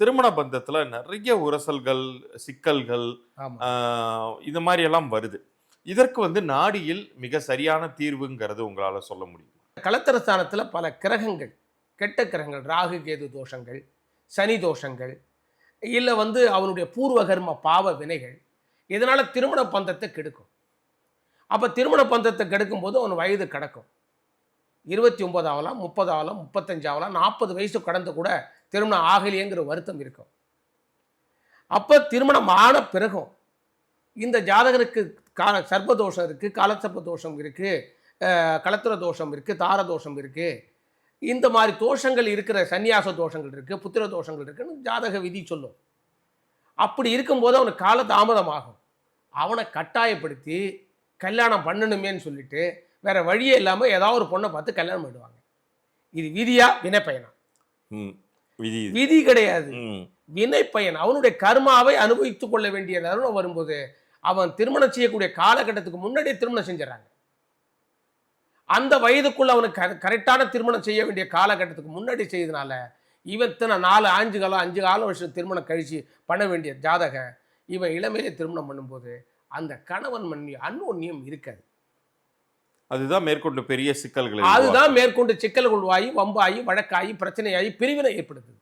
திருமண பந்தத்துல நிறைய உரசல்கள் சிக்கல்கள் இந்த மாதிரி எல்லாம் வருது. இதற்கு வந்து நாடியில் மிக சரியான தீர்வுங்கிறது உங்களால சொல்ல முடியும்? களத்திர ஸ்தானத்துல பல கிரகங்கள் கெட்ட கிரகங்கள் ராகு கேது தோஷங்கள் சனி தோஷங்கள் இல்லை வந்து அவனுடைய பூர்வ கர்ம பாவ வினைகள் இதனால திருமண பந்தத்தை கெடுக்கும். அப்போ திருமண பந்தத்தை கெடுக்கும் போது அவன் வயது கிடக்கும். இருபத்தி ஒம்பது ஆகலாம் முப்பது ஆகலாம் முப்பத்தஞ்சு ஆகலாம் நாற்பது வயசு கடந்து கூட திருமணம் ஆகலையேங்கிற வருத்தம் இருக்கும். அப்போ திருமணம் ஆன பிறகும் இந்த ஜாதகருக்கு கால சர்ப்பதோஷம் இருக்குது காலசர்ப்ப தோஷம் இருக்குது களத்திர தோஷம் இருக்குது தார தோஷம் இருக்குது இந்த மாதிரி தோஷங்கள் இருக்கிற சந்நியாச தோஷங்கள் இருக்குது புத்திர தோஷங்கள் இருக்குன்னு ஜாதக விதி சொல்லும். அப்படி இருக்கும்போது அவனுக்கு கால தாமதமாகும் அவனை கட்டாயப்படுத்தி கல்யாணம் பண்ணணுமேன்னு சொல்லிட்டு வேற வழியே இல்லாமல் ஏதாவது ஒரு பொண்ணை பார்த்து கல்யாணம் பண்ணிடுவாங்க. இது விதியா வினைப்பயனா? ம், விதி. விதி கிடையாது. வினைப்பயன் அவனுடைய கர்மாவை அனுபவித்துக் கொள்ள வேண்டிய தருணம் வரும்போது அவன் திருமணம் செய்யக்கூடிய காலகட்டத்துக்கு முன்னாடியே திருமணம் செஞ்சிடறாங்க. அந்த வயதுக்குள்ள அவனுக்கு கர- கரெக்டான திருமணம் செய்ய வேண்டிய காலகட்டத்துக்கு முன்னாடி செய்தனால இவன் இத்தனை நாலு அஞ்சு காலம் அஞ்சு காலம் வருஷம் திருமணம் கழிச்சு பண்ண வேண்டிய ஜாதக இவன் இளமையிலே திருமணம் பண்ணும்போது அந்த கணவன் மன்னி அன்னோன்யம் இருக்காது. அதுதான் மேற்கொண்டு பெரிய சிக்கல்களை அதுதான் மேற்கொண்டு சிக்கல்கள் உருவாகி வம்பாகி வழக்காகி பிரச்சனையாகி பிரிவினை ஏற்படுத்துது.